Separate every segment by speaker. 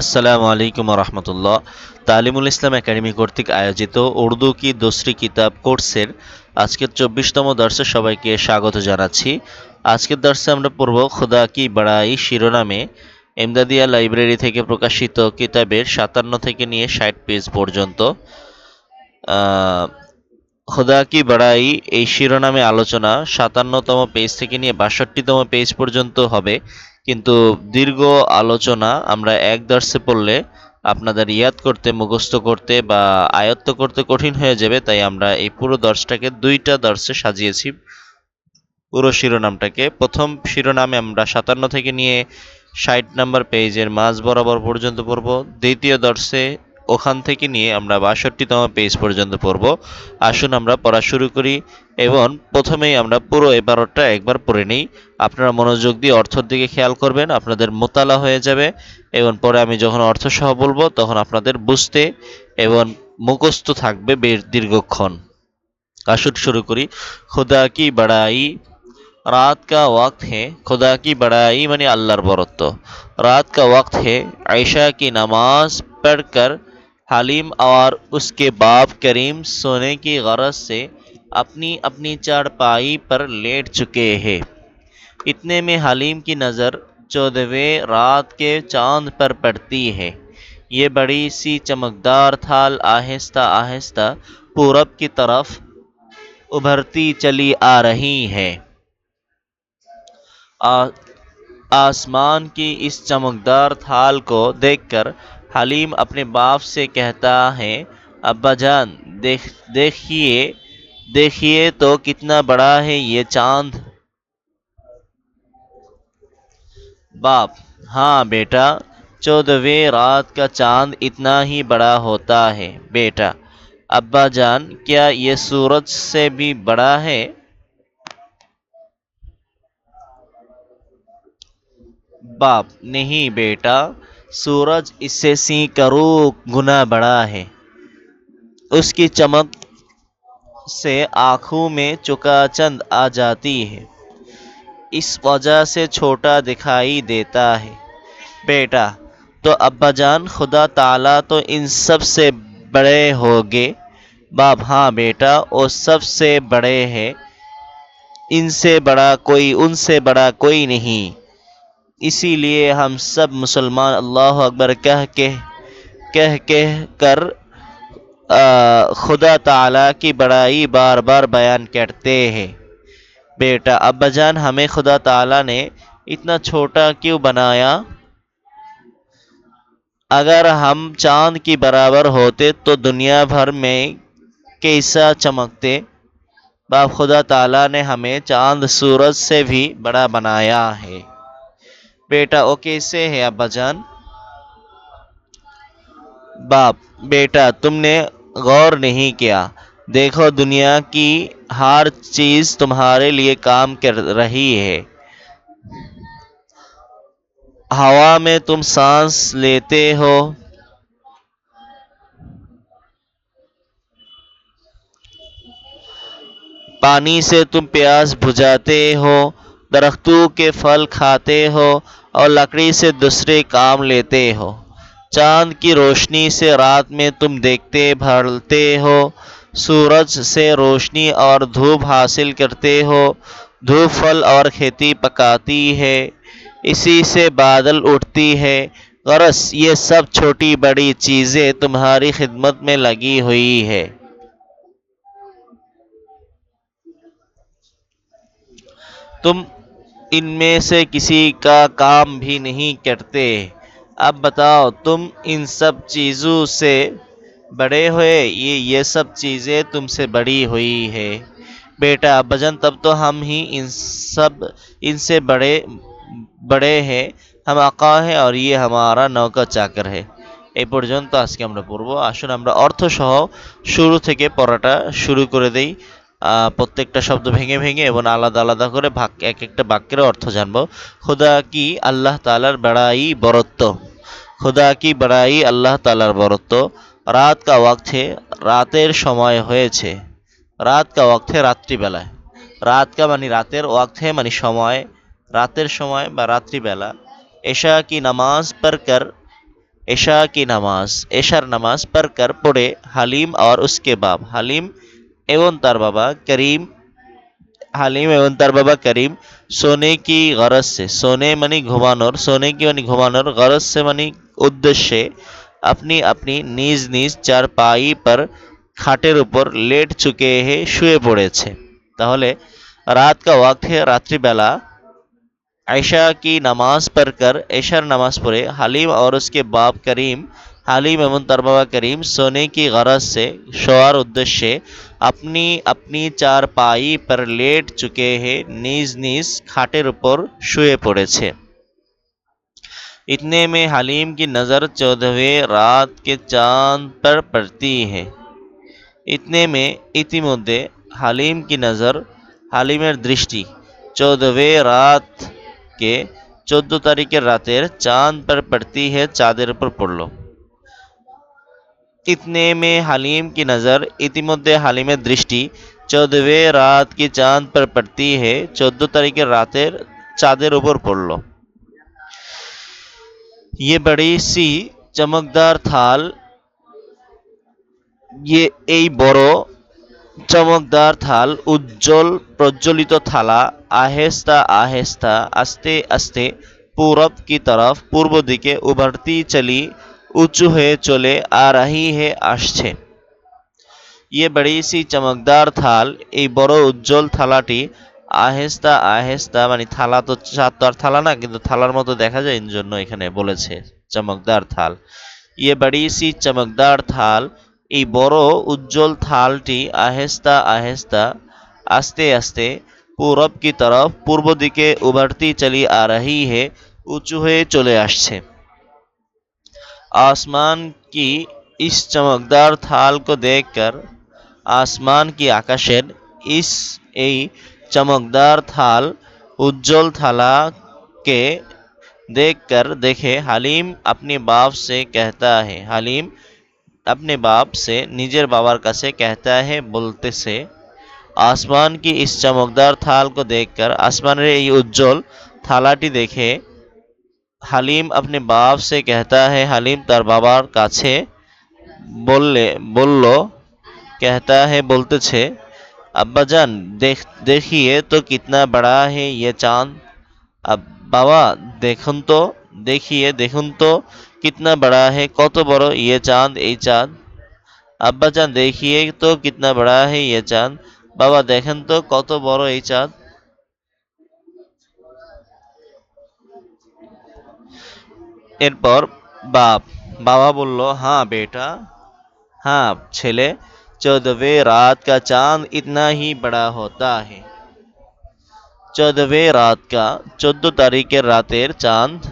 Speaker 1: আসসালামু আলাইকুম রহমতুল্লাহ তালিমুল ইসলাম একাডেমি কর্তৃক আয়োজিত উর্দু কি দোসরি কিতাব কোর্সের আজকের চব্বিশতম দর্শে সবাইকে স্বাগত জানাচ্ছি। আজকের দর্শে আমরা পড়ব খুদা কি বাড়াই শিরোনামে। এমদাদিয়া লাইব্রেরি থেকে প্রকাশিত কিতাবের সাতান্ন থেকে নিয়ে ষাট পেজ পর্যন্ত। খোদা কি বাড়াই এই শিরোনামে আলোচনা সাতান্নতম পেজ থেকে নিয়ে বাষট্টিতম পেজ পর্যন্ত হবে। কিন্তু দীর্ঘ আলোচনা আমরা এক দর্শে পড়লে আপনাদের ইয়াদ করতে, মুখস্থ করতে বা আয়ত্ত করতে কঠিন হয়ে যাবে, তাই আমরা এই পুরো দর্শটাকে দুইটা দর্শে সাজিয়েছি। পুরো শিরোনামটাকে। প্রথম শিরোনামে আমরা সাতান্ন থেকে নিয়ে ষাট নাম্বার পেজের মাঝ বরাবর পর্যন্ত পড়ব। দ্বিতীয় দর্শে ওখান থেকে নিয়ে আমরা বাষট্টিতম পেজ পর্যন্ত পড়ব। আসুন আমরা পড়া শুরু করি এবং প্রথমেই আমরা পুরো এবারটা একবার পড়ে নিই। আপনারা মনোযোগ দিয়ে অর্থর দিকে খেয়াল করবেন, আপনাদের মোতালা হয়ে যাবে এবং পরে আমি যখন অর্থ সহ বলব তখন আপনাদের বুঝতে এবং মুখস্থ থাকবে বেশ দীর্ঘক্ষণ। আসুন শুরু করি। খোদা কি বাড়াই? রাত কা ওয়াক্ত হে। খোদা কি বাড়াই মানে আল্লাহর বরত্ব। রাত কা ওয়াক্ত হে। আয়শা কি নামাজ পড়কর हलीम और उसके बाप करीम सोने की गरज से अपनी अपनी चारपाई पर लेट चुके हैं। इतने में हलीम की नज़र चौदहवें रात के चाँद पर पड़ती है। ये बड़ी सी चमकदार थाल आहिस्ता आहिस्ता पूरब की तरफ़ उभरती चली आ रही है। आ, आसमान की इस चमकदार थाल को देखकर हलीम अपने बाप से कहता है अब्बा जान देख देखिए देखिए तो कितना बड़ा है ये चाँद बाप हाँ बेटा चौदहवें रात का चाँद इतना ही बड़ा होता है बेटा अब्बा जान क्या ये सूरज से भी बड़ा है बाप नहीं बेटा सूरज इससे सैकड़ों गुना बड़ा है। उसकी चमक से आँखों में चुकाचंद आ जाती है। इस वजह से छोटा दिखाई देता है। बेटा तो अब्बाजान खुदा ताला तो इन सबसे बड़े होगे? बाप हाँ बेटा, वो सबसे बड़े हैं। इनसे बड़ा कोई, उनसे बड़ा कोई नहीं। इसीलिए हम सब मुसलमान अल्लाह अकबर कह के कह कह कर आ, खुदा ताला की बड़ाई बार बार बयान करते हैं। बेटा अब्बाजान हमें खुदा ताला ने इतना छोटा क्यों बनाया? अगर हम चाँद की बराबर होते तो दुनिया भर में कैसा चमकते? बाप खुदा ताला ने हमें चाँद सूरज से भी बड़ा बनाया है। बेटा वो कैसे है अब्बाजान बाप, बेटा, तुमने गौर नहीं किया। देखो दुनिया की हर चीज़ तुम्हारे लिए काम कर रही है। हवा में तुम सांस लेते हो। पानी से तुम प्यास बुझाते हो। दरख्तों के फल खाते हो। और लकड़ी से दूसरे काम लेते हो। चाँद की रोशनी से रात में तुम देखते भरते हो। सूरज से रोशनी और धूप हासिल करते हो। धूप फल और खेती पकाती है। इसी से बादल उठती है। गरस, ये सब छोटी बड़ी चीज़ें तुम्हारी खिदमत में लगी हुई है। तुम इनमें से किसी का काम भी नहीं करते अब बताओ तुम इन सब चीज़ों से बड़े हुए ये ये सब चीज़ें तुमसे बड़ी हुई है बेटा अब्बाजान तब तो हम ही इन सब इनसे बड़े बड़े हैं हम আকা है और ये हमारा নৌকা চাকর है এই পর্যন্ত আজকে আমরা পড়বো আসুন আমরা অর্থ সহ শুরু থেকে পড়াটা শুরু করে দেই আহ, প্রত্যেকটা শব্দ ভেঙে ভেঙে এবং আলাদা আলাদা করে ভাগ, এক একটা বাক্যের অর্থ জানব। খোদা কি আল্লাহ তালার বেড়াই বরত্ব? খোদা কি বেড়াই আল্লাহ তালার বরত্ব? রাত কা ওয়াক্তে রাতের সময় হয়েছে। রাত কা ওয়াক্তে রাত্রিবেলায়। রাত কা মানে রাতের, ওয়াক্তে মানে সময়। রাতের সময় বা রাত্রিবেলা। এশা কি নামাজ পর কর? এশা কি নামাজ? এশার নামাজ পর কর পড়ে হালিম আর উসকে বাপ। হালিম এবং তার বাবা করিম হালিম এবং তার বাবা করিম সোনে কি গরজ সে সোনে মানে ঘুমানোর সোনে কি মানে ঘুমানোর গরজ সে মানে উদ্দেশ্যে अपनी अपनी নিজ নিজ চার পাই पर খাটের উপর লেট চুকে হে শুয়ে পড়েছে তাহলে রাত কা ওয়াক্ত হে রাত্রিবেলা ऐशा की नमाज पढ़कर ऐशार नमाज पढ़े हलीम और उसके बाप करीम हालिम एवं तरबाबा करीम, सोने की गरज से शोर उद्देश्य, अपनी अपनी चार पाई पर लेट चुके हैं, नीज नीज खाटे ऊपर शुए पड़े थे। इतने में हलीम की नज़र चौदहवें रात के चाँद पर पड़ती है। इतने में इति मुद्दे, हलीम की नज़र हलीम दृष्टि, चौदहवें रात के, चौदह तारीख के रातर चाँद पर पड़ती है, चादर पर पड़ लो इतने में हलीम की नज़र इतिमदे हलीम दृष्टि, चौदहवें रात की चाँद पर पड़ती है, चौदह तारीख रात चाँदर ऊपर पड़ लो। ये बड़ी सी चमकदार थाल, ये बड़ चमकदार थाल, उज्जवल प्रज्वलित थाला, आहेस्ता आहेस्ता, आस्ते आस्ते पूरब की तरफ़, पूर्व दिखे उभरती चली উঁচু হয়ে চলে আ রাহি হে আসছে। ইয়ে বড়ি সি চমকদার থাল, এই বড় উজ্জ্বল থালাটি আহেস্তা আহেস্তা মানে থালা তো চার তো আর থালা না, কিন্তু থালার মতো দেখা যায় এর জন্য এখানে বলেছে চমকদার থাল। ইয়ে বড়ি সি চমকদার থাল, এই বড় উজ্জ্বল থালটি আহেস্তা আহেস্তা, আস্তে আস্তে পূরব কি তরফ, পূর্ব দিকে উভারতি চলি আ রাহি হে উঁচু হয়ে চলে আসছে। आसमान की इस चमकदार थाल को देखकर आसमान की আকাশের इस এই चमकदार थाल उज्जवल थाला के देखकर देखे हलीम अपने बाप से कहता है हलीम अपने बाप से নিজের বাবার কাছে कहता है বলতে সে आसमान की इस चमकदार थाल को देखकर আসমানের এই উজ্জ্বল থালাটি দেখে হালিম আপনি বাপ সে কেহতা হে, হালিম তার বাবার কাছে বললে, বলল, কেহতা হে বলতেছে আব্বাজান দেখ, দেখিয়ে তো কিতনা বড়া হে ইয়ে চাঁদ। বাবা, দেখুন তো, দেখিয়ে দেখুন তো কিতনা বড়া হে, কত বড় ইয়ে চাঁদ, এই চাঁদ। আব্বাজান দেখিয়ে তো কিতনা বড়া হে ইয়ে চাঁদ। বাবা, দেখেন তো কত বড় এই চাঁদ। एरपर बाप बाबा बोल हाँ बेटा हाँ ऐले चौदहवें रात का चाँद इतना ही बड़ा होता है चौदहवें रात का चौदह तारीख के रातेर चाँद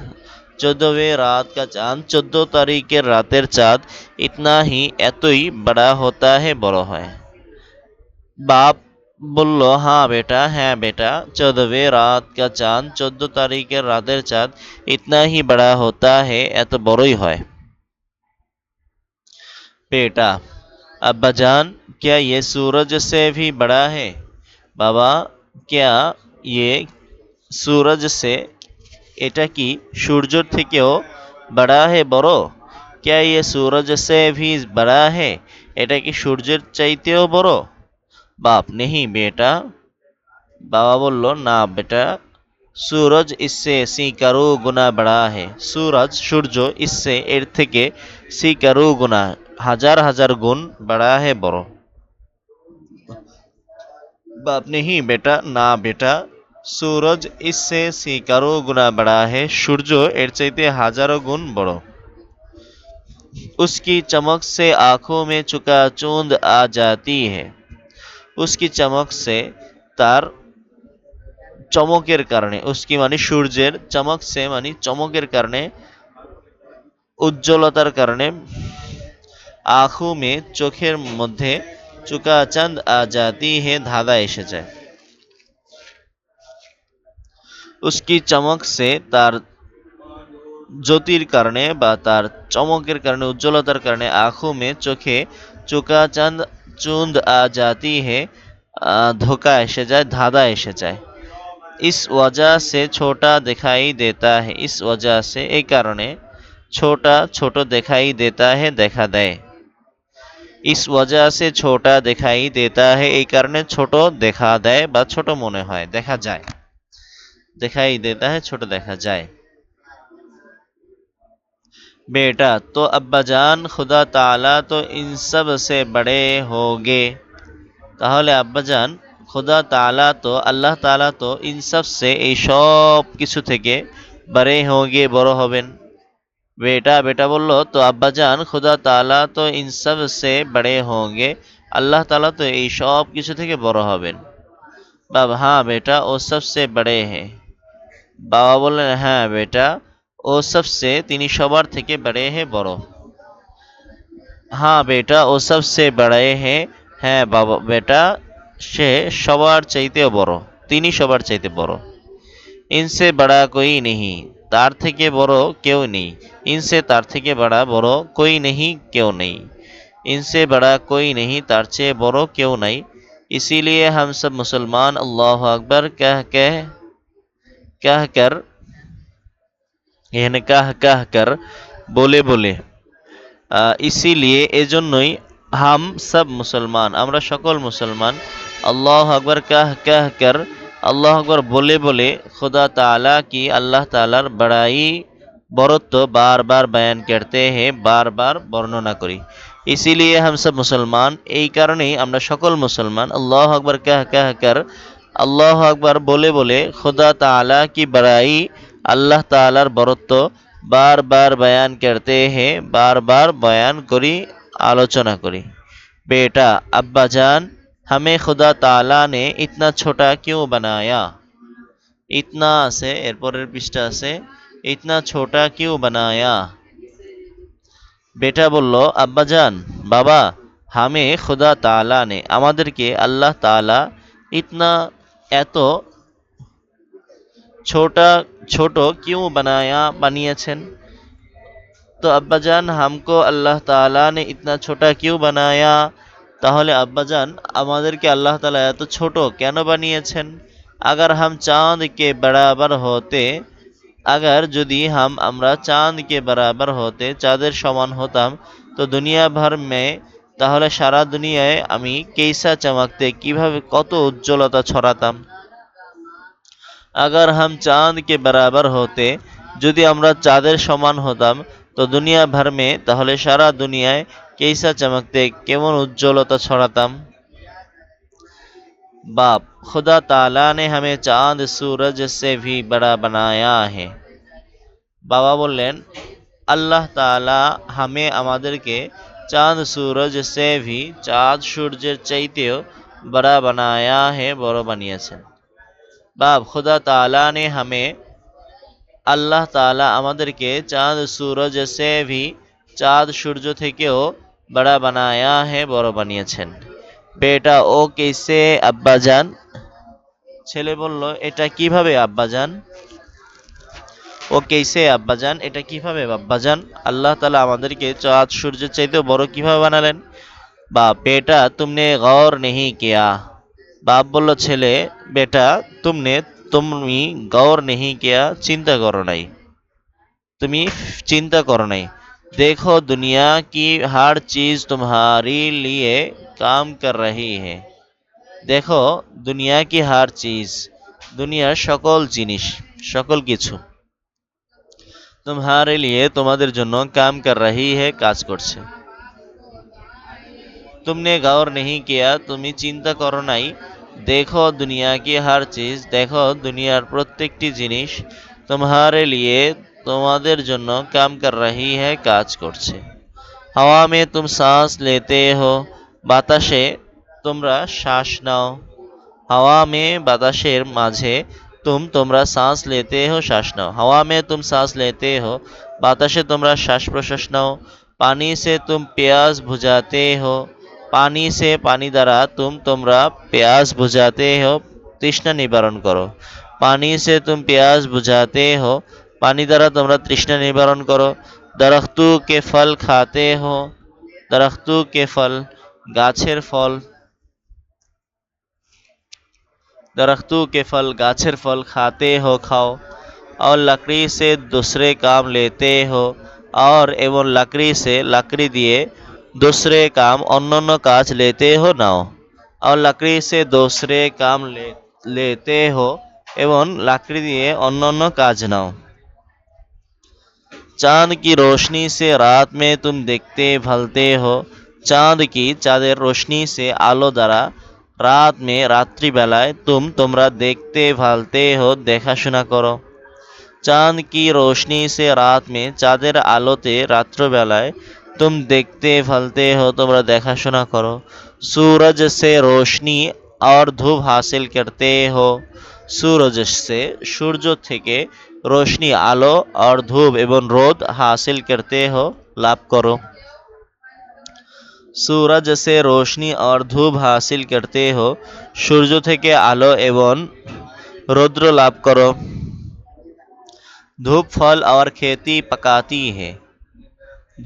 Speaker 1: चौदहवें रात का चाँद चौदह तारीख के रातेर चाँद इतना ही एत ही बड़ा होता है बड़ो है बाप बोलो हाँ बेटा हाँ बेटा। चौदहवें रात का चाँद, चौदह तारीख के रातर चाँद, इतना ही बड़ा होता है या एत बड़ो है बेटा, अब्बा जान, क्या ये सूरज से भी बड़ा है? बाबा, क्या ये सूरज से, एटा की सूर्य थे क्यों बड़ा है बड़ो क्या ये सूरज से भी बड़ा है? एटा की सूर्य चाहते हो बड़ो বাপ নেহি বেটা বাবা বলল না বেটা सूरज इससे সিকারু গুনা বড়া হে सूरज সূর্য इससे এর থেকে সিকারু গুনা হাজার হাজার গুণ বড়া হে বড় বাপ নেহি বেটা না বেটা सूरज इससे সিকারু গুনা বড়া হে সূর্য এর চাইতে হাজারো গুণ বড় उसकी चमक से आंखों में चुका चूंद आ जाती है উস্কি চমক সে তার চমকের কারণে। উস্কি মানে সূর্যের, চমক সে মানে চমকের কারণে, উজ্জ্বলতার কারণে। আখু মে চোখের মধ্যে চুকা চাঁদ আজাতি হে ধাঁধা এসে যায় উস্কি চমক সে তার জ্যোতির কারণে বা তার চমকের কারণে, উজ্জ্বলতার কারণে আখু মে চোখে চুকা চাঁদ চুন্দ আ জাতি হে ধোকা এসে যায় ধাঁধা এসে যায় इस वजह से छोटा दिखाई देता है इस वजह से এই কারণে छोटा ছোট দেখাই দেতা হে দেখা দেয় ইস ওয়াজা সে ছোটা দেখাই দেতা হে এই কারণে ছোট দেখা দেয় বা ছোট মনে হয় দেখা যায় দেখাই দেতা হে ছোট দেখা যায় बेटा तो अब्बा जान खुदा ताला तो इन सब से बड़े होगे তাহলে আব্বাজান খোদা তাআলা তো আল্লাহ তাআলা তো ইনসাফ সে এই সব কিছু থেকে বারে হোগে বড় হবেন বেটা বেটা বলল তো আব্বাজান খোদা তাআলা তো ইনসাফ সে বড়ে হোগে আল্লাহ তাআলা তো এই সব কিছু থেকে বড় হবেন বাবা হ্যাঁ বেটা ও সবসে বড়ে হে বাবা বললেন হ্যাঁ বেটা ও সবসে তিনি সবার থেকে বড়ে হে বড় হ্যাঁ বেটা ও সবসে বড়ে হে হ্যাঁ বাবা বেটা সে সবার চাইতেও বড় তিনি সবার চাইতে বড় ইনসে বড়া কই নেহি তার থেকে বড় কেউ নেই ইনসে তার থেকে বড়া বড় কই নেহি কেউ নেই इनसे बड़ा कोई नहीं तार চেয়ে বড় কেউ নাই इसीलिए हम सब मुसलमान अल्लाह अकबर कह कह कह कर এখানে কাহ কাহ কর, বলে বলে। ইসিলিয়ে এজন্যই হাম সব মুসলমান, আমরা সকল মুসলমান, আল্লাহ আকবর কাহ কাহ কর, আল্লাহ আকবর বলে বলে, খুদা তাআলা কি আল্লাহ তাআলার বড়াই বরত্ব বার বার বয়ান করতে হে বার বার বর্ণনা করি। ইসিলিয়ে হাম সব মুসলমান, এই কারণেই আমরা সকল মুসলমান, আল্লাহ আকবর কাহ কাহ কর, আল্লাহ আকবর বলে বলে, খুদা তাআলা কি বড়াই আল্লাহ তাআলার বরত্ব बार बार बयान करते हैं बार बार बयान करी आलोचना करी बेटा अब्बा जान हमें खुदा ताला ने इतना छोटा क्यों बनाया इतना से এরপরের পৃষ্ঠা আছে इतना छोटा क्यों बनाया বেটা বলল আব্বাজান বাবা হামে খুদা তাআলা নে আমাদেরকে আল্লাহ তাআলা ইতনা এত छोटा ছোট কিউ বানায়া, বানিয়েছেন? তো আব্বাজান, হামকো আল্লাহ তালা নে ইতনা ছোটা কিউ বানায়া, তাহলে আব্বাজান, আমাদেরকে আল্লাহ তালা এত ছোট কেন বানিয়েছেন? আগার হাম চাঁদকে বরাবর হতে, আগার যদি হাম আমরা চাঁদকে বরাবর হতে, চাঁদের সমান হতাম, তো দুনিয়া ভর মে, তাহলে সারা দুনিয়ায় আমি কেসা চমকতে, কীভাবে কত উজ্জ্বলতা ছড়াতাম? अगर हम चांद के बराबर होते যদি আমরা চাঁদের সমান হতাম তো দুনিয়া ভর মে তাহলে সারা দুনিয়ায় কেসা চমকতে কেমন উজ্জ্বলতা ছড়াতাম बाप खुदा ताला ने हमें चांद सूरज से भी बड़ा बनाया है বাবা বললেন আল্লাহ তাআলা হামে আমাদেরকে চাঁদ সূরজ সে ভি চাঁদ সূর্যের চাইতেও বড়া বানায়া হে বড় বানিয়েছেন বাপ খুদা তাআলা ने हमें আল্লাহ তাআলা আমাদেরকে চাঁদ সূরজ সে ভি চাঁদ সূর্য থেকেও বড়া বানায়া হে বড় বানিয়েছেন বেটা ও কেসে আব্বাজান ছেলে বলল এটা কিভাবে আব্বাজান ও কেসে আব্বাজান এটা কিভাবে আব্বাজান আল্লাহ তাআলা আমাদেরকে চাঁদ সূর্যের চাইতেও বড় কিভাবে বানালেন বা বেটা তুমনে গৌর নেহি কিয়া বাপ বলল, ছেলে, বেটা, তুমনে তুমি গৌর নেহি কিয়া চিন্তা করো নাই। তুমি চিন্তা করো নাই। দেখো, দুনিয়া কি হার চিজ তুমারি লিয়ে কাম কর রহি হে। দেখো, দুনিয়া কি হার চিজ। দুনিয়ার সকল জিনিস, সকল কিছু তোমারে লিয়ে তোমাদের জন্য কাম কর রহি হে, কাজ করছে। তুমনে গাওর নেহি কিয়া, তুমি চিন্তা করো নাই। দেখো দুনিয়া কি হার চিজ, দেখো দুনিয়ার প্রত্যেকটি জিনিস তোমারে লিয়ে তোমাদের জন্য কাম কর রহি है কাজ করছে। হাওয়া মে তুম শ্বাস লেতে হো, বাতাসে তোমরা শ্বাস নাও। হাওয়া মে বাতাসের মাঝে তুম তোমরা শ্বাস লেতে হো, শ্বাস নাও। হাওয়া মে তুম শ্বাস লেতে হো, বাতাসে তোমরা শ্বাস প্রশ্বাস নাও। পানি সে তুম পেয়াস বুঝাতে হো पानी से पानी द्वारा तुम तुमरा प्यास बुझाते हो, तृष्ण निवारण करो। पानी से तुम प्यास बुझाते हो, पानी द्वारा তোমরা तृष्ण निवारण करो। दरख्तों के फल खाते हो, दरख्तों के फल, गाछेर फल। दरख्तों के फल, गाछर फल खाते हो, खाओ। और लकड़ी से दूसरे काम लेते हो, और एवं लकड़ी से लकड़ी दिए दूसरे काम অন্যান্য কাজ लेते हो नाओ और लकड़ी से दूसरे काम ले, लेते हो एवं लकड़ी दिए অন্যান্য কাজ নাও चांद की रोशनी से रात में तुम देखते फलते हो চাঁদ কি চাঁদের রোশনি সে আলো দ্বারা রাত মে রাত্রিবেলায় তুম তোমরা দেখতে ফালতে হো দেখাশোনা করো চাঁদ কি রোশনি সে রাত মে চাঁদের আলোতে রাত্রবেলায় তুম দেখতে ফলতে হো তোমরা দেখাশোনা করো सूरज से रोशनी और धूप हासिल करते हो सूरज से সূর্য থেকে রোশনি আলো और ধূপ এবং রোদ হাসিল করতে हो লাভ করো सूरज से रोशनी और धूप हासिल करते हो সূর্য থেকে আলো এবং রৌদ্র লাভ করো ধূপ ফল আর খেতি পাকাতি হে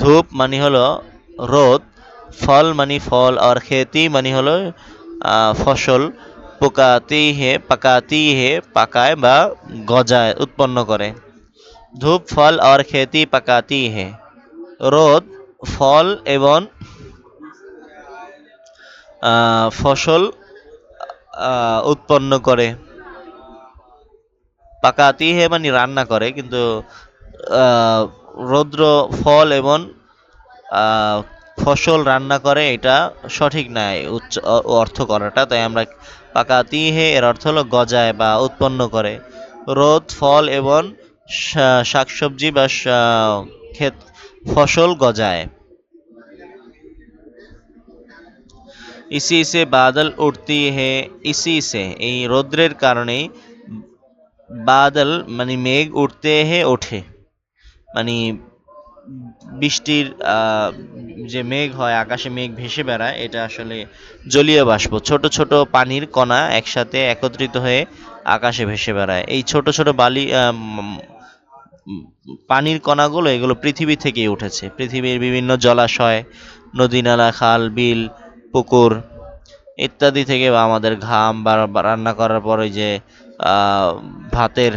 Speaker 1: ধূপ মানে হলো রোদ, ফল মানে ফল, আর খেতি মানে হলো ফসল পোকাতি হে পাকাতি হে পাকায় বা গজায়, উৎপন্ন করে। ধূপ, ফল, আর খেতি পাকাতি হে রোদ, ফল এবং ফসল উৎপন্ন করে। পাকাতি হে মানে রান্না করে, কিন্তু রৌদ্র, ফল এবং ফসল রান্না করে এটা সঠিক নয় উচ্চ অর্থ করাটা। তাই আমরা পাকাতি হে এর অর্থ হলো গজায় বা উৎপন্ন করে। রোদ, ফল এবং শাকসবজি বা ক্ষেত, ফসল গজায়। ইসি সে বাদল উঠতি হে, ইসি সে এই রৌদ্রের কারণেই বাদল মানে মেঘ উঠতে হে, ওঠে। মানে বৃষ্টির যে মেঘ হয়, আকাশে মেঘ ভেসে বেড়ায়, এটা আসলে জলীয় বাষ্প। ছোট ছোট পানির কণা একসাথে একত্রিত হয়ে আকাশে ভেসে বেড়ায়। এই ছোট ছোট বালি পানির কণাগুলো, এগুলো পৃথিবী থেকেই উঠেছে। পৃথিবীর বিভিন্ন জলাশয়, নদী নালা, খাল, বিল, পুকুর ইত্যাদি থেকে বা আমাদের ঘাম বা রান্না করার পরে যে ভাতের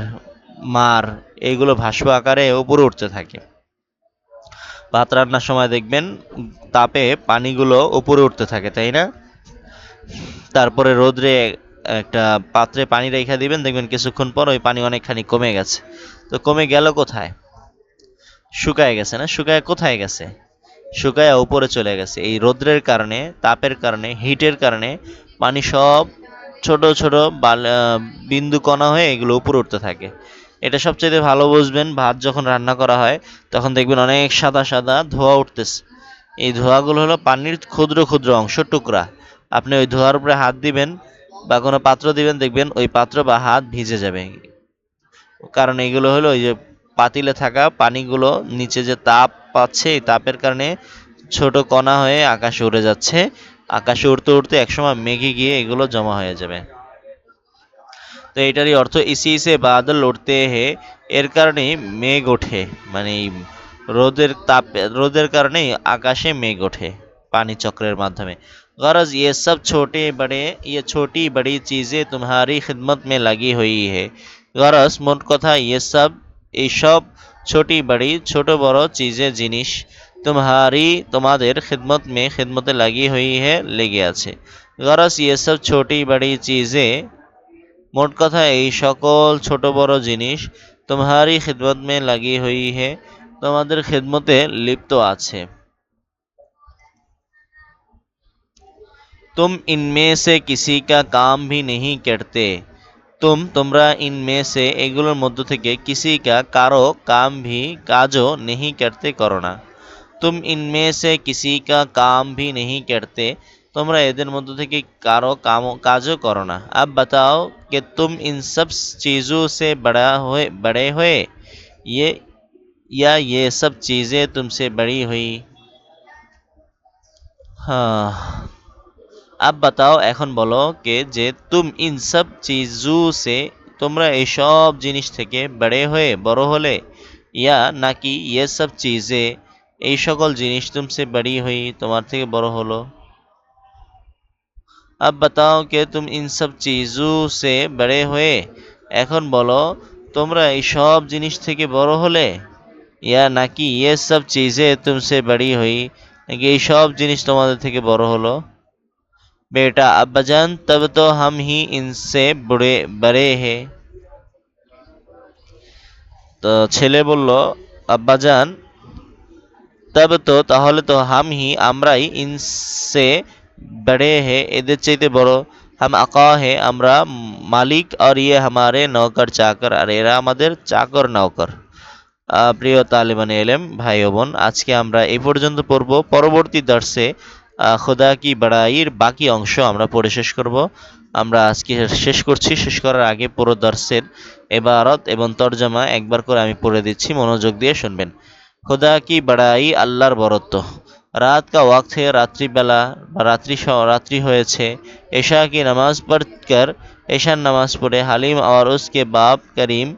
Speaker 1: মার এইগুলো ভাস্প আকারে উপরে উঠতে থাকে। ভাত রান্নার সময় দেখবেন তাপে পানিগুলো উপরে উঠতে থাকে, তাই না? তারপরে রোদ্রে একটা পাত্রে পানি রেখে দিবেন, দেখবেন কিছুক্ষণ পর ওই পানি অনেকখানি কমে গেছে। তো কমে গেল কোথায়? শুকায় গেছে না? শুকায় কোথায় গেছে? শুকায় উপরে চলে গেছে। এই রোদ্রের কারণে, তাপের কারণে, হিটের কারণে পানি সব ছোট ছোট বিন্দু কণা হয়ে এগুলো উপরে উঠতে থাকে। এটা সবচেয়ে ভালো বুঝবেন, ভাত যখন রান্না করা হয়, তখন দেখবেন অনেক সাদা সাদা ধোঁয়া উঠতেছে। এই ধোঁয়াগুলো হলো পানির ক্ষুদ্র ক্ষুদ্র অংশ, টুকরা। আপনি ওই ধোঁয়ার উপরে হাত দিবেন বা কোনো পাত্র দিবেন, দেখবেন ওই পাত্র বা হাত ভিজে যাবে। কারণ এগুলো হলো ওই যে পাতিলে থাকা পানিগুলো, নিচে যে তাপ পাচ্ছে, এই তাপের কারণে ছোট কণা হয়ে আকাশে উড়ে যাচ্ছে। আকাশে উড়তে উড়তে একসময় মেঘে গিয়ে এগুলো জমা হয়ে যাবে। তো এটারই অর্থ ইসি সে বাদল উঠতে হে এর কারণেই মেঘ ওঠে মানে এই রোদের তাপ রোদের কারণেই আকাশে মেঘ ওঠে পানি চক্রের মাধ্যমে गरज ये सब छोटे बड़े ये छोटी बड़ी चीज़ें तुम्हारी खिदमत में लगी हुई है গরজ মোট কথা ये सब এইসব ছোটি বড়ি ছোট বড় চিজে জিনিস तुम्हारी তোমাদের খিদমত মে খিদমতে লাগি হই হে লেগে আছে গরজ ये सब छोटी बड़ी चीज़ें মোট কথা, এই সকল ছোট বড় জিনিস তোমারই খিদমত মে লাগি হই হে, তোমাদের খিদমতে লিপ্ত আছে। তুম ইনমে সে কিসি কা কাম ভি নেহি কেটতে তুম তোমরা ইনমে সে এগুলোর মধ্য থেকে কিসি কা কারও কাম ভি কাজও নেহি কেটতে করো না। তুম ইনমে সে কিসি কা কাম ভি নেহি কেটতে তোমরা এদের মধ্য থেকে কারও কাম, কাজও করো না। আব বাতাও কে তুম ইন সব চিজো সে বড়া হয়ে, বড়ে হয়ে। ইয়ে ইয়া ইয়ে সব চিজে তুমসে বড়ি হই। আব বাতাও এখন বলো কে যে তুম ইন সব চিজো সে তোমরা এসব জিনিস থেকে বেড়ে হয়ে, বড় হলে। ইয়া নাকি ইয়ে সব চিজে, এই সকল জিনিস তুমসে বড়ি হই, তোমার থেকে বড় হলো। अब बताओ कि तुम इन सब चीज़ों से बड़े হয়ে এখন বলো তোমরা এই সব জিনিস থেকে বড় হলে ইয়া নাকি ইয়ে সব চিজে তুমসে বড়ি হই নাকি এই সব জিনিস তোমাদের থেকে বড় হলো बेटा अब्बाजान तब तो हम ही इनसे बड़े बड़े हैं তো ছেলে বলল আব্বাজান তবে তো তাহলে তো হাম হি আমরাই ইনসে বড়ে হে এদের চাইতে বড় হাম আকা হে আমরা মালিক আর ইয়ে হামারে নৌকর চাকর আর এরা আমাদের চাকর নৌকর প্রিয় তালিবান এলেম ভাই বোন আজকে আমরা এই পর্যন্ত পড়ব পরবর্তী দর্শে খোদা কি বাড়াইয়ের বাকি অংশ আমরা পড়ে শেষ করব আমরা আজকে শেষ করছি শেষ করার আগে পুরো দর্শের এবারত এবং তর্জমা একবার করে আমি পড়ে দিচ্ছি মনোযোগ দিয়ে শুনবেন খোদা কি বাড়াই আল্লাহর বরত্ব রাত কা ওয়াক্ত হে রাত্রিবেলা বা রাত্রি স- রাত্রি হয়েছে এশা কি নামাজ পড়কর এশার নামাজ পড়ে হালিম আর উসকে বাপ করিম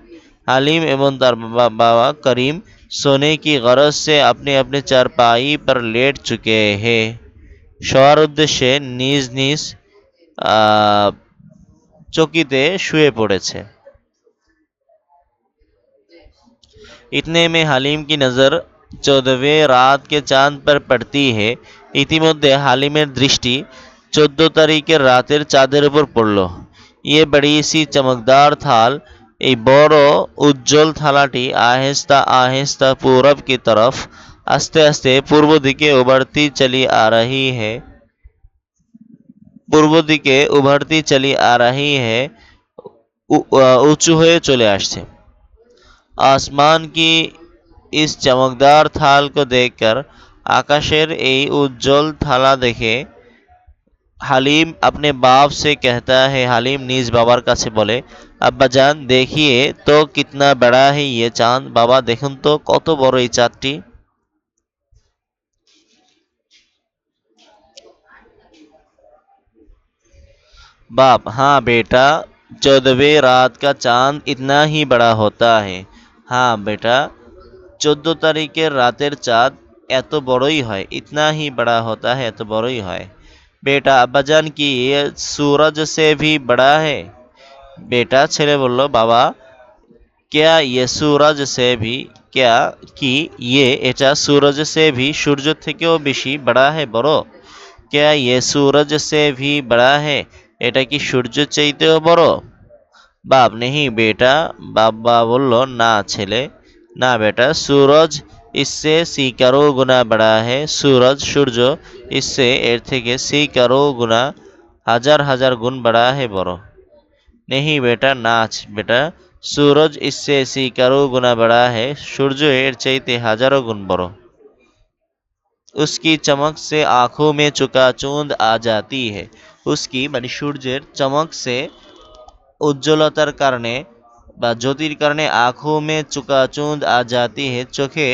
Speaker 1: हालिम एवं तार बा- बाबा करीम सोने की गरज से अपने अपने चारपाई पर लेट चुके हैं শোয়ার উদ্দেশ্যে নিজ নিজ আহ, চকিতে শুয়ে পড়েছে इतने में হালিম की नज़र चौदहवें रात के चाँद पर पड़ती है। इतिमदे हालिमर दृष्टि, चौदह तारीख रातर चाँदर पड़ल। ये बड़ी सी चमकदार थाल बड़ उज्जवल थालाटी आहिस्ता आहिस्ता पूरब की तरफ़ आस्ते आस्ते पूर्व दिखे उभरती चली आ रही है। पूर्व दिखे उभरती चली आ रही है ऊँचू हुए चले आसमान की इस चमकदार थाल को देखकर আকাশের এই উজ্জ্বল থালা দেখে হালিম अपने बाप से कहता है হালিম নিজ বাবার কাছে বলে আব্বাজান দেখিয়ে তো কিতনা বড়া হে ইয়ে চাঁদ বাবা দেখুন তো কত বড় এই চাঁদটি बाप हाँ बेटा चौदहवें रात का चांद इतना ही बड़ा होता है हाँ बेटा চোদ্দ তারিখের রাতের চাঁদ এত বড়ই হয়। ইতনা হি বড়া হতা হ্যাঁ এত বড়ই হয়। বেটা, আব্বাজান কি সূরজ সে ভি বড়া হে? বেটা, ছেলে বলল, বাবা, ক্যা ইয়ে সূরজ সে ভি, ক্যা কি ইয়ে এটা সূরজ সে ভি সূর্য থেকেও বেশি বড়া হে, বড়। ক্যা ইয়ে সুরজ সে ভি বড়া হে, এটা কি সূর্য চাইতেও বড়? বাপ নেহি, বেটা বাবা বলল, না, ছেলে। না বেটা सूरज इससे सीकरो गुना बड़ा है सूरज সূর্য इससे এর থেকে सीकरो गुना হাজার হাজার গুণ बड़ा है বড় নেহি বেটা নাচ বেটা सूरज इससे सीकरो गुना बड़ा है সূর্য এর চাইতে হাজারো গুণ বড় उसकी चमक से आंखों में चुकाचूंद आ जाती है उसकी মানে সূর্যের চমক সে উজ্জ্বলতার কারণে বা জ্যোতির কারণে আঁখো মে চুকাচুন্দ আ জাতি হে চোখে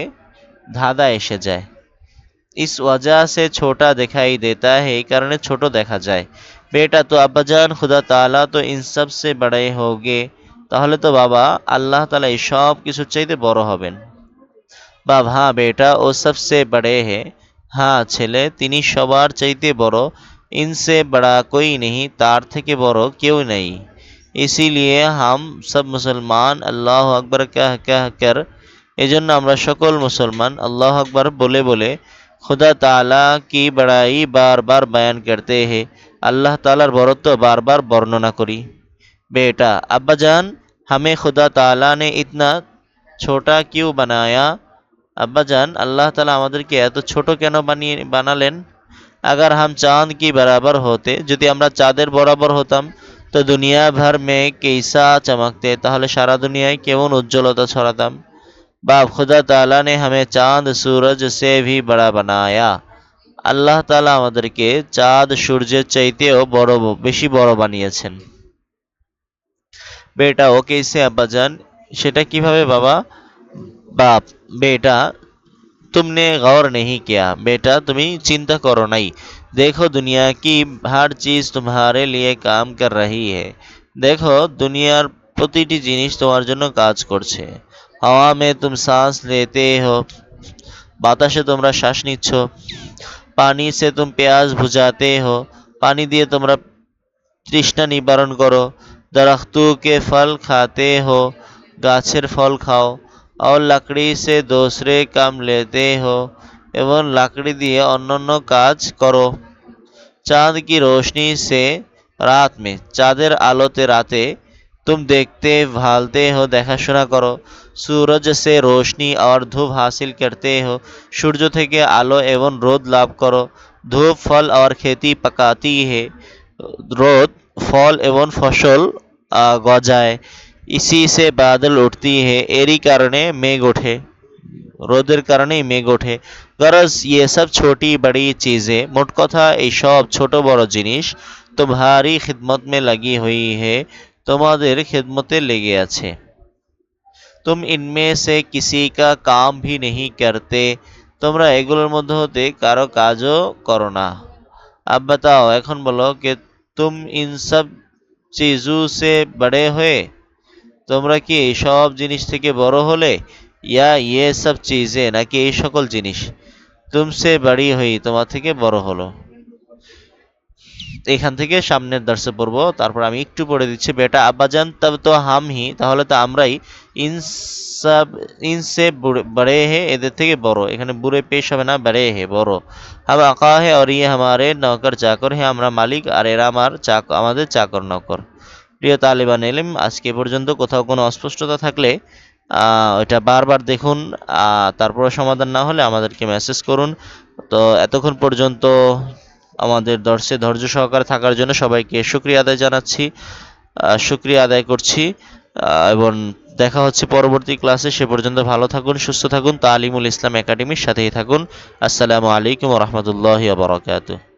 Speaker 1: ধাঁধা এসে যায়। ইস ওয়াজা সে ছোটা দেখাই দেতা হে, এই কারণে ছোট দেখা যায়। বেটা তো আব্বাজান, খুদা তালা তো ইন সবসে বড়াই হোগে। তাহলে তো বাবা, আল্লাহ তালা এই সব কিছুর চাইতে বড় হবেন। বাব হ্যাঁ বেটা, ও সবসে বড়ে হে। হ্যাঁ ছেলে, তিনি সবার চাইতে বড়। ইনসে বড়া কই নেই, তার থেকে বড় কেউ নেই। इसीलिए हम सब মুসলমান আল্লাহ আকবর কহ কহ কর এজন্য আমরা সকল মুসলমান আল্লাহ আকবর বলে বলে खुदा ताला की बड़ाई बार बार बयान करते हैं আল্লাহ তালার বরত্ব বারবার বর্ণনা করি बेटा अब्बा जान हमें खुदा ताला ने इतना छोटा क्यों बनाया अब्बा जान अल्लाह ताला আমাদেরকে এত ছোট কেন বানিয়ে বানালেন अगर हम चांद की बराबर होते যদি আমরা চাঁদের বরাবর হতাম তো দুনিয়া ভর মে কেসা চমকতে তাহলে সারা দুনিয়ায় কেমন উজ্জ্বলতা ছড়াতাম বাপ খুদা তাআলা ने हमें चांद सूरज से भी बड़ा बनाया আল্লাহ তাআলা আমাদেরকে চাঁদ সূর্যের চাইতেও বড় বেশি বড় বানিয়েছেন বেটা ও কেসে আব্বাজান সেটা কিভাবে বাবা বাপ বেটা तुमने गौर नहीं किया बेटा তুমি চিন্তা করো নাই देखो दुनिया की हर চीজ তোমার लिए কাম কর রহি है দেখো দুনিয়ার প্রতিটি জিনিস তোমার জন্য কাজ করছে হাওয়া মে তুম শ্বাস লেতে হো বাতাসে তোমরা শ্বাস নিচ্ছ পানি সে তুম পেঁয়াজ ভুজাতে হো পানি দিয়ে তোমরা তৃষ্ণা নিবারণ করো দরখতুকে ফল খাতে হো গাছের ফল খাও और लकड़ी से दूसरे काम लेते हो এবং লাকড়ি দিয়ে অন্যান্য কাজ করো चांद की रोशनी से रात में চাঁদের আলোতে রাতে तुम देखते भालते हो দেখাশোনা করো सूरज से रोशनी और धूप हासिल करते हो সূর্য থেকে আলো এবং রোদ লাভ করো ধূপ ফল और खेती पकाती है রোদ ফল এবং ফসল আহ, গজায় इसी से बादल उठती है এরই কারণে মেঘ ওঠে রোদের কারণেই মেঘ ওঠে। গরজ ইয়ে সব ছোটি বড়ি চিজে। মোট কথা, এই সব ছোট বড় জিনিস তোমারি খিদমত মে লাগি হুই হে, তোমাদের খিদমতে লেগে আছে। তুম ইনমে সে কিসি কা কাম ভি নেহি করতে, তোমরা এগুলোর মধ্যে হতে কারও কাজও করো না। আব বাতাও, এখন বলো কে তুম ইন সব চিজু সে বড়ে হয়ে? তোমরা কি এই সব জিনিস থেকে বড় হলে? ইয়া ইয়ে সব চিজে নাকি এই সকল জিনিস তুমসে বাড়ি হই তোমার থেকে বড় হলো এখান থেকে সামনের দর্শে পড়ব তারপর আমি একটু পড়ে দিচ্ছি বেটা আব্বাজান তব তো হাম হি তাহলে তো আমরাই ইন সব ইনসে বড়ে হে এদের থেকে বড় এখানে বুড়ে পেশ হবে না বেড়ে হে বড় হাম আকা হে আর ইয়ে হামারে নৌকর চাকর হে আমরা মালিক আর এরা আমার চাক আমাদের চাকর নকর প্রিয় তালিবান এলিম আজকে পর্যন্ত কোথাও কোনো অস্পষ্টতা থাকলে ওইটা বারবার দেখুন তারপরে সমাধান না হলে আমাদেরকে মেসেজ করুন। তো এতক্ষণ পর্যন্ত আমাদের দর্শে ধৈর্য সহকারে থাকার জন্য সবাইকে শুক্রিয়া আদায় জানাচ্ছি। আহ, শুক্রিয়া আদায় করছি। এবং দেখা হচ্ছে পরবর্তী ক্লাসে সে পর্যন্ত ভালো থাকুন সুস্থ থাকুন। তালিমুল ইসলাম একাডেমির সাথেই থাকুন। আসসালামু আলাইকুম রহমতুল্লাহ বারকাতুহ।